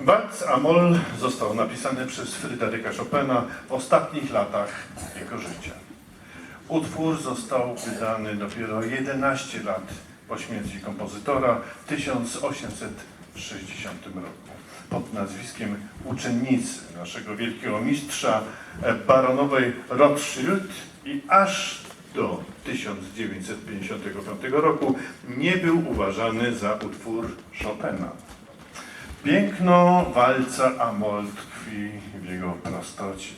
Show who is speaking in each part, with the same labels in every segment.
Speaker 1: Walc Amol został napisany przez Fryderyka Chopina w ostatnich latach jego życia. Utwór został wydany dopiero 11 lat po śmierci kompozytora w 1860 roku pod nazwiskiem uczennicy naszego wielkiego mistrza e, baronowej Rothschild i aż do 1955 roku nie był uważany za utwór Chopina. Piękno walca Amol tkwi w jego prostocie,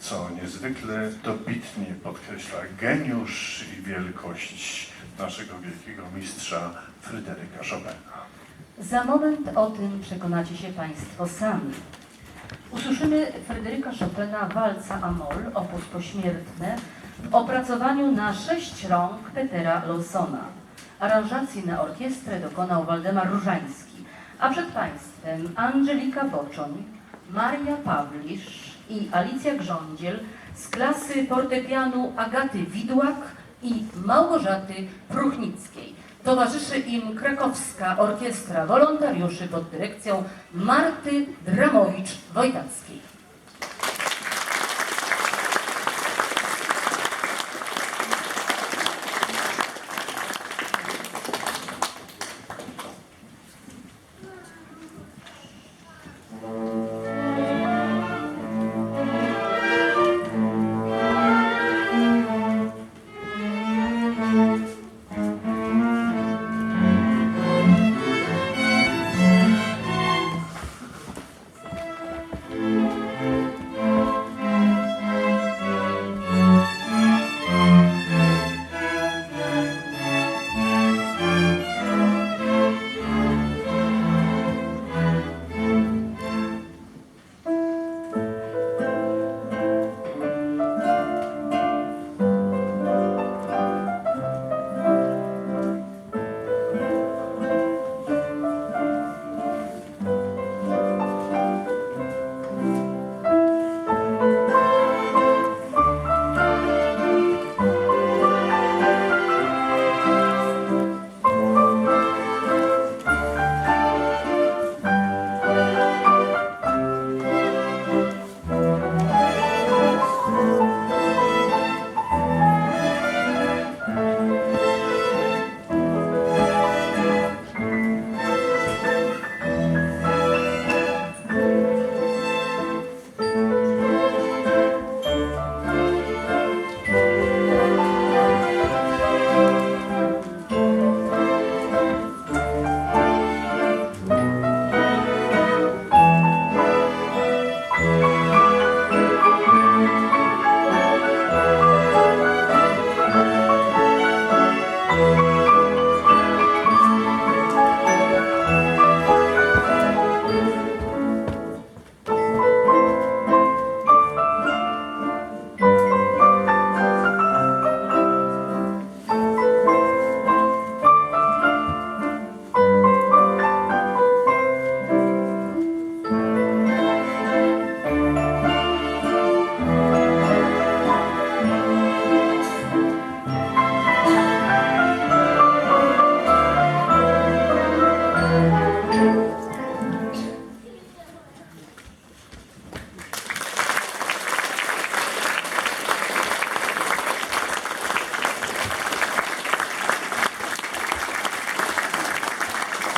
Speaker 1: co niezwykle dobitnie podkreśla geniusz i wielkość naszego wielkiego mistrza Fryderyka Chopina.
Speaker 2: Za moment o tym przekonacie się Państwo sami. Usłyszymy Fryderyka Chopina walca Amol, opus pośmiertne, w opracowaniu na sześć rąk Petera Lawsona. Aranżacji na orkiestrę dokonał Waldemar Różański, a przed Państwem Angelika Boczoń, Maria Pawlisz i Alicja Grządziel z klasy fortepianu Agaty Widłak i Małgorzaty Pruchnickiej. Towarzyszy im krakowska orkiestra wolontariuszy pod dyrekcją Marty Dramowicz-Wojtackiej.